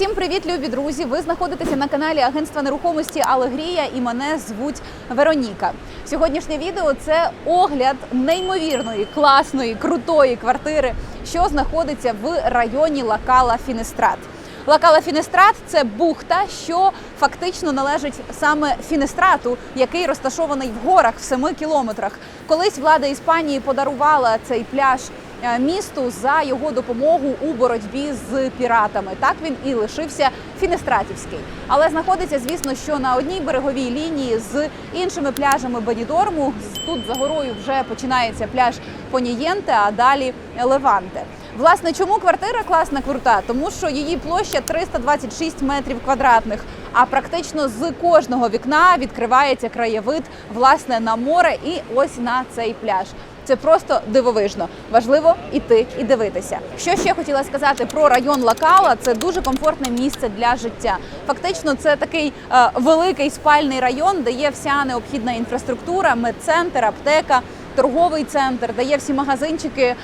Усім привіт, любі друзі! Ви знаходитеся на каналі Агентства нерухомості Алегрія і мене звуть Вероніка. Сьогоднішнє відео це огляд неймовірної, класної, крутої квартири, що знаходиться в районі Лакала Фінестрат. Лакала Фінестрат це бухта, що фактично належить саме Фінестрату, який розташований в горах в 7 кілометрах. Колись влада Іспанії подарувала цей пляж місту за його допомогу у боротьбі з піратами. Так він і лишився Фінестратівський. Але знаходиться, звісно, що на одній береговій лінії з іншими пляжами Бенідорму. Тут за горою вже починається пляж Понієнте, а далі Леванте. Власне, чому квартира класна крута? Тому що її площа 326 метрів квадратних. А практично з кожного вікна відкривається краєвид власне на море і ось на цей пляж. Це просто дивовижно. Важливо іти і дивитися. Що ще хотіла сказати про район Лакала? Це дуже комфортне місце для життя. Фактично, це такий е, великий спальний район, де є вся необхідна інфраструктура, медцентр, аптека. Торговий центр, де є всі магазинчики, е,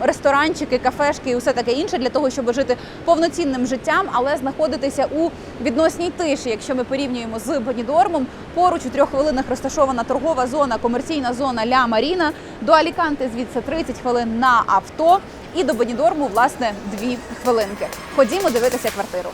ресторанчики, кафешки і усе таке інше для того, щоб жити повноцінним життям, але знаходитися у відносній тиші. Якщо ми порівнюємо з Бенідормом, поруч у трьох хвилинах розташована торгова зона, комерційна зона Ля Маріна. До Аліканти звідси 30 хвилин на авто, і до Бенідорму, власне, дві хвилинки. Ходімо дивитися квартиру.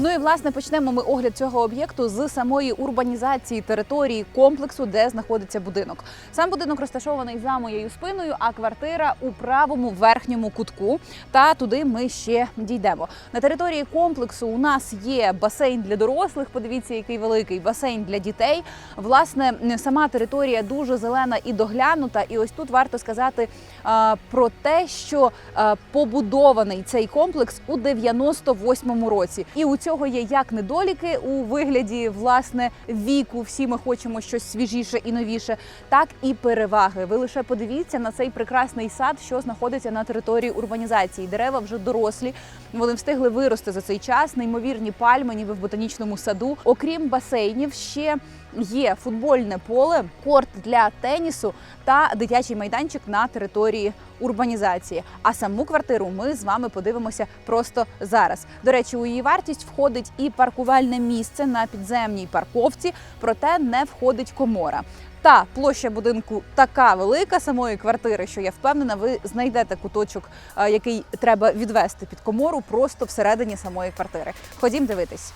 Ну і власне почнемо ми огляд цього об'єкту з самої урбанізації території комплексу, де знаходиться будинок. Сам будинок розташований за моєю спиною, а квартира у правому верхньому кутку. Та туди ми ще дійдемо. На території комплексу у нас є басейн для дорослих. Подивіться, який великий басейн для дітей. Власне, сама територія дуже зелена і доглянута. І ось тут варто сказати а, про те, що а, побудований цей комплекс у 98-му році, і у цього є як недоліки у вигляді власне віку. Всі ми хочемо щось свіжіше і новіше, так і переваги. Ви лише подивіться на цей прекрасний сад, що знаходиться на території урбанізації. Дерева вже дорослі. Вони встигли вирости за цей час. Неймовірні пальми, ніби в ботанічному саду. Окрім басейнів, ще є футбольне поле, корт для тенісу та дитячий майданчик на території урбанізації. А саму квартиру ми з вами подивимося просто зараз. До речі, у її вартість входить і паркувальне місце на підземній парковці, проте не входить комора. Та площа будинку така велика самої квартири, що я впевнена, ви знайдете куточок, е, який треба відвести під комору, просто всередині самої квартири. Ходім дивитись.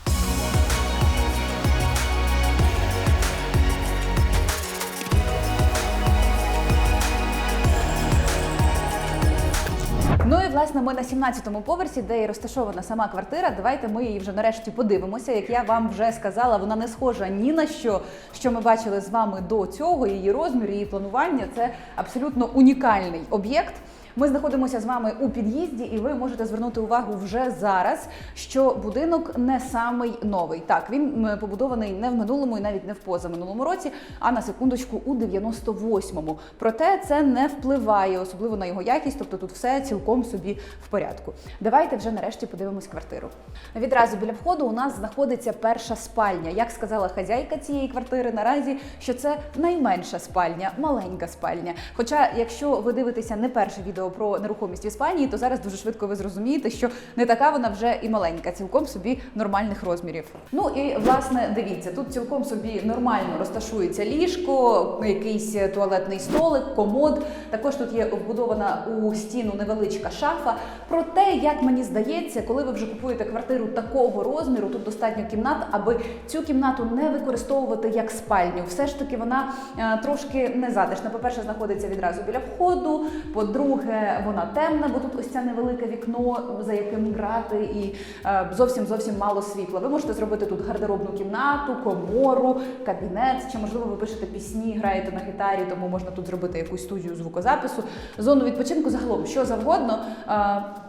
Власне ми на 17-му поверсі, де і розташована сама квартира. Давайте ми її вже нарешті подивимося. Як я вам вже сказала, вона не схожа ні на що, що ми бачили з вами до цього. Її розмір, її планування це абсолютно унікальний об'єкт. Ми знаходимося з вами у під'їзді, і ви можете звернути увагу вже зараз, що будинок не самий новий. Так, він побудований не в минулому і навіть не в позаминулому році, а на секундочку у 98-му. Проте це не впливає особливо на його якість, тобто тут все цілком собі в порядку. Давайте вже нарешті подивимось квартиру. Відразу біля входу у нас знаходиться перша спальня. Як сказала хазяйка цієї квартири, наразі що це найменша спальня, маленька спальня. Хоча, якщо ви дивитеся не перше відео про нерухомість в Іспанії, то зараз дуже швидко ви зрозумієте, що не така вона вже і маленька, цілком собі нормальних розмірів. Ну і власне дивіться, тут цілком собі нормально розташується ліжко, якийсь туалетний столик, комод. Також тут є вбудована у стіну невеличка шафа. Проте, як мені здається, коли ви вже купуєте квартиру такого розміру, тут достатньо кімнат, аби цю кімнату не використовувати як спальню. Все ж таки вона е, трошки незатишна. По-перше, знаходиться відразу біля входу. По-друге, вона темна, бо тут ось це невелике вікно, за яким грати, і е, зовсім зовсім мало світла. Ви можете зробити тут гардеробну кімнату, комору, кабінет. Чи можливо ви пишете пісні, граєте на гітарі, тому можна тут зробити якусь студію звукозапису, зону відпочинку загалом, що завгодно. Е,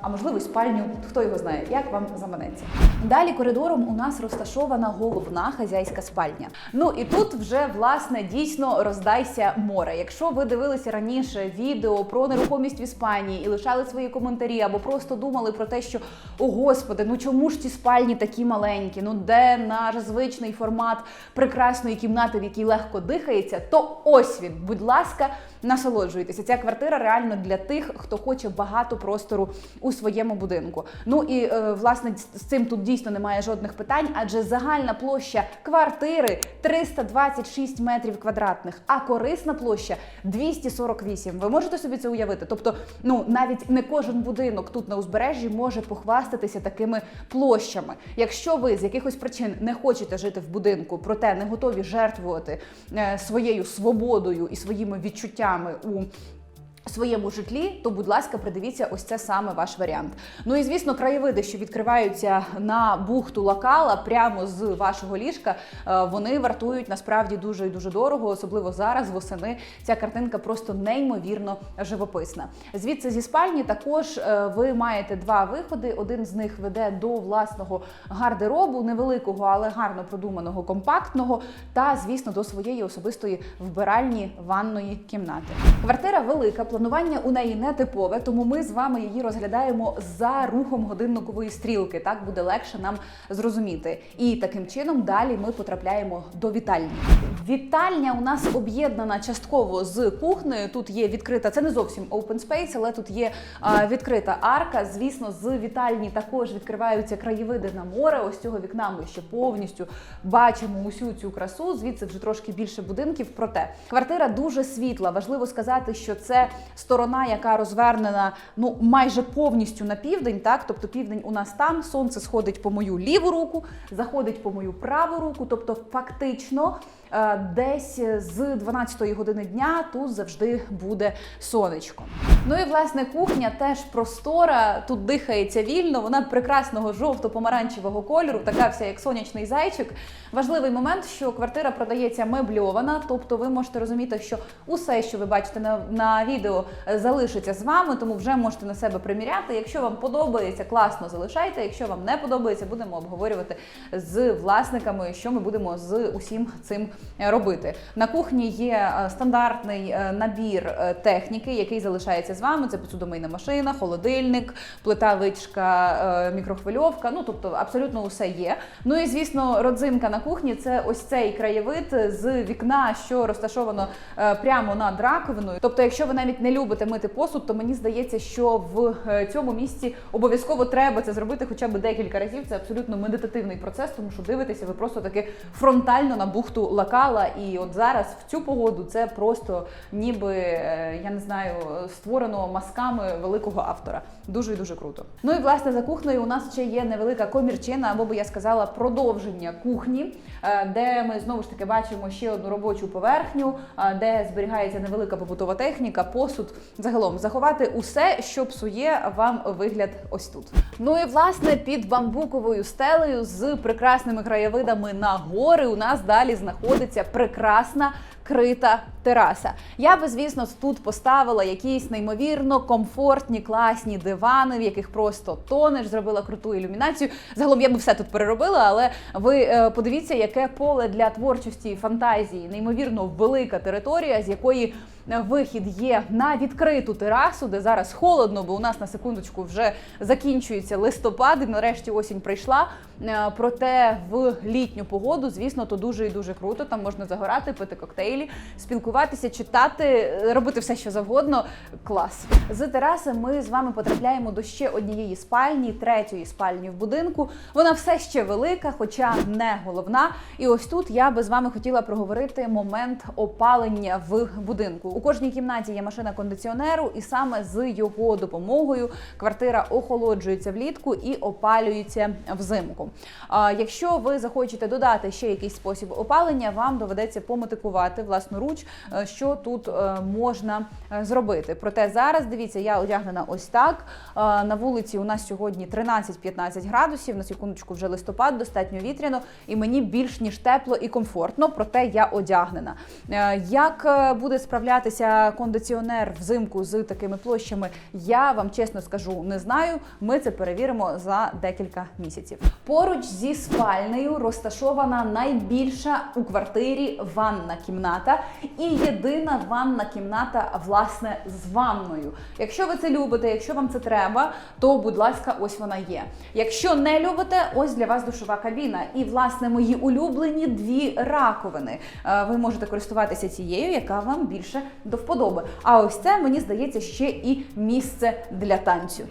а можливо, спальню, хто його знає, як вам заманеться. Далі коридором у нас розташована головна хазяйська спальня. Ну і тут вже власне дійсно роздайся море. Якщо ви дивилися раніше відео про нерухомість Іспанії і лишали свої коментарі, або просто думали про те, що о господи, ну чому ж ці спальні такі маленькі? Ну де наш звичний формат прекрасної кімнати, в якій легко дихається, то ось він, будь ласка, насолоджуйтеся. Ця квартира реально для тих, хто хоче багато простору у своєму будинку. Ну і е, власне з цим тут дійсно немає жодних питань, адже загальна площа квартири 326 метрів квадратних, а корисна площа 248. Ви можете собі це уявити? Тобто, ну навіть не кожен будинок тут на узбережжі може похвастатися такими площами. Якщо ви з якихось причин не хочете жити в будинку, проте не готові жертвувати е, своєю свободою і своїми відчуттями у своєму житлі, то будь ласка, придивіться, ось це саме ваш варіант. Ну і звісно, краєвиди, що відкриваються на бухту лакала прямо з вашого ліжка, е, вони вартують насправді дуже і дуже дорого, особливо зараз, восени. Ця картинка просто неймовірно живописна. Звідси зі спальні також е, ви маєте два виходи. Один з них веде до власного гардеробу, невеликого, але гарно продуманого, компактного, та звісно до своєї особистої вбиральні ванної кімнати. Квартира велика. Планування у неї не типове, тому ми з вами її розглядаємо за рухом годинникової стрілки. Так буде легше нам зрозуміти. І таким чином далі ми потрапляємо до вітальні. Вітальня у нас об'єднана частково з кухнею. Тут є відкрита, це не зовсім open space, але тут є а, відкрита арка. Звісно, з вітальні також відкриваються краєвиди на море. Ось цього вікна ми ще повністю бачимо усю цю красу. Звідси вже трошки більше будинків. Проте квартира дуже світла. Важливо сказати, що це сторона, яка розвернена ну майже повністю на південь. Так, тобто південь у нас там, сонце сходить по мою ліву руку, заходить по мою праву руку. Тобто, фактично, десь з 12-ї години дня тут завжди буде сонечко. Ну і власне кухня теж простора. Тут дихається вільно. Вона прекрасного жовто-помаранчевого кольору, така вся як сонячний зайчик. Важливий момент, що квартира продається мебльована, тобто ви можете розуміти, що усе, що ви бачите на, на відео, е, залишиться з вами, тому вже можете на себе приміряти. Якщо вам подобається, класно залишайте. Якщо вам не подобається, будемо обговорювати з власниками, що ми будемо з усім цим е, робити. На кухні є е, стандартний е, набір е, техніки, який залишається з вами. Це посудомийна машина, холодильник, плита, вичка, е, мікрохвильовка. Ну тобто абсолютно усе є. Ну і звісно, родзинка на кухні це ось цей краєвид з вікна, що розташовано е, прямо над раковиною. Тобто, якщо ви навіть не любите мити посуд, то мені здається, що в е, цьому місці обов'язково треба це зробити хоча б декілька разів. Це абсолютно медитативний процес, тому що дивитеся ви просто таки фронтально на бухту лакала. І от зараз в цю погоду це просто ніби е, я не знаю, створено мазками великого автора. Дуже і дуже круто. Ну і власне за кухнею у нас ще є невелика комірчина, або би я сказала, продовження кухні, е, де ми знову ж таки бачимо ще одну робочу поверхню, е, де зберігається невелика побутова техніка, посуд. Загалом заховати усе, що псує вам вигляд ось тут. Ну і власне під бамбуковою стелею з прекрасними краєвидами на гори у нас далі знаходиться прекрасна крита тераса. Я би, звісно, тут поставила якісь неймовірно комфортні, класні дивани, в яких просто тонеш, зробила круту ілюмінацію. Загалом я би все тут переробила, але ви е, подивіться, яке поле для творчості і фантазії, неймовірно велика територія, з якої вихід є на відкриту терасу, де зараз холодно, бо у нас на секундочку вже закінчується листопад, і нарешті осінь прийшла. Е, Проте в літню погоду, звісно, то дуже і дуже круто. Там можна загорати, пити коктейлі, спілкуватися, читати, е, робити все, що завгодно. Клас. З тераси ми з вами потрапляємо до ще однієї спальні, третьої спальні в будинку. Вона все ще велика, хоча не головна. І ось тут я би з вами хотіла проговорити момент опалення в будинку. У кожній кімнаті є машина кондиціонеру, і саме з його допомогою квартира охолоджується влітку і опалюється взимку. А якщо ви захочете додати ще якийсь спосіб опалення, вам доведеться пометикувати власноруч, е, що тут е, можна е, зробити. Проте зараз дивіться, я одягнена ось так. На вулиці у нас сьогодні 13-15 градусів. На секундочку вже листопад, достатньо вітряно, і мені більш ніж тепло і комфортно. Проте я одягнена. Як буде справлятися кондиціонер взимку з такими площами, я вам чесно скажу, не знаю. Ми це перевіримо за декілька місяців. Поруч зі спальнею розташована найбільша у квартирі ванна кімната і єдина ванна кімната, власне, з ванною. Якщо ви це любите, якщо вам це треба, то будь ласка, ось вона є. Якщо не любите, ось для вас душова кабіна. І, власне, мої улюблені дві раковини. Е, Ви можете користуватися цією, яка вам більше до вподоби. А ось це мені здається ще і місце для танцю.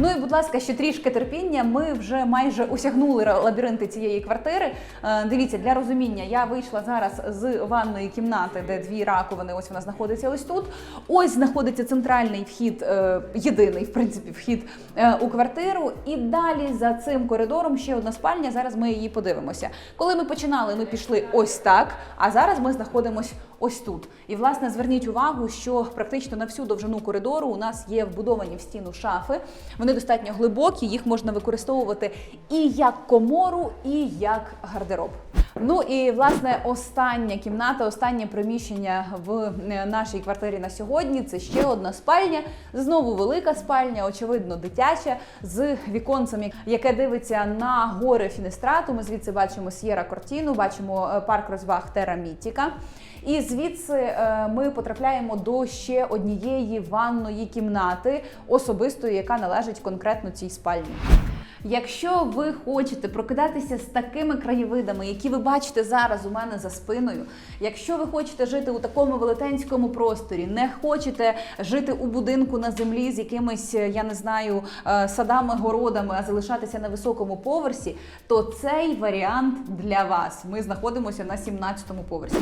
Ну і будь ласка, ще трішки терпіння. Ми вже майже осягнули лабіринти цієї квартири. Е, Дивіться, для розуміння, я вийшла зараз з ванної кімнати, де дві раковини. Ось вона знаходиться ось тут. Ось знаходиться центральний вхід, е, єдиний в принципі вхід е, у квартиру. І далі за цим коридором ще одна спальня. Зараз ми її подивимося. Коли ми починали, ми пішли ось так. А зараз ми знаходимось ось тут. І власне зверніть увагу, що практично на всю довжину коридору у нас є вбудовані в стіну шафи. Вони достатньо глибокі, їх можна використовувати і як комору, і як гардероб. Ну і власне остання кімната, останнє приміщення в е, нашій квартирі на сьогодні. Це ще одна спальня. Знову велика спальня, очевидно, дитяча, з віконцем, яке дивиться на гори Фінестрату. Ми звідси бачимо С'єра Кортіну, бачимо е, парк розваг Тера Мітіка. І звідси е, ми потрапляємо до ще однієї ванної кімнати, особистої, яка належить конкретно цій спальні. Якщо ви хочете прокидатися з такими краєвидами, які ви бачите зараз у мене за спиною, якщо ви хочете жити у такому велетенському просторі, не хочете жити у будинку на землі з якимись, е, я не знаю, е, садами, городами, а залишатися на високому поверсі, то цей варіант для вас. Ми знаходимося на 17-му поверсі.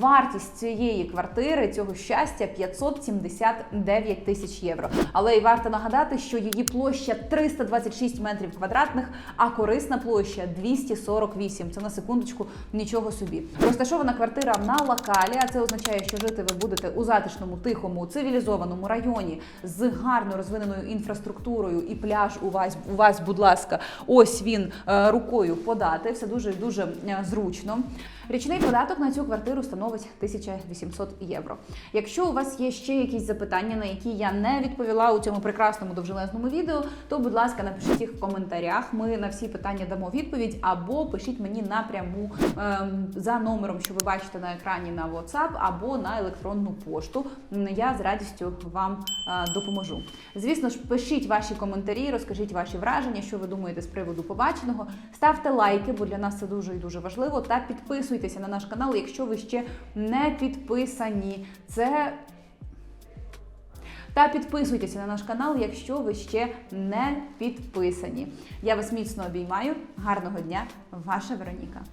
Вартість цієї квартири, цього щастя, 579 тисяч євро. Але і варто нагадати, що її площа 326 метрів квадратних, а корисна площа 248. Це на секундочку нічого собі. Розташована квартира на локалі, а це означає, що жити ви будете у затишному, тихому, цивілізованому районі з гарно розвиненою інфраструктурою і пляж у вас, у вас, будь ласка, ось він е, рукою подати. Все дуже дуже е, зручно. Річний податок на цю квартиру становить 1800 євро. Якщо у вас є ще якісь запитання, на які я не відповіла у цьому прекрасному довжелезному відео, то будь ласка, напишіть їх в коментарях. Ми на всі питання дамо відповідь, або пишіть мені напряму ем, за номером, що ви бачите на екрані на WhatsApp, або на електронну пошту. Я з радістю вам е, допоможу. Звісно ж, пишіть ваші коментарі, розкажіть ваші враження, що ви думаєте з приводу побаченого. Ставте лайки, бо для нас це дуже і дуже важливо. Та підписуйтеся на наш канал, якщо ви ще не підписані. Це та підписуйтеся на наш канал, якщо ви ще не підписані. Я вас міцно обіймаю. Гарного дня, ваша Вероніка.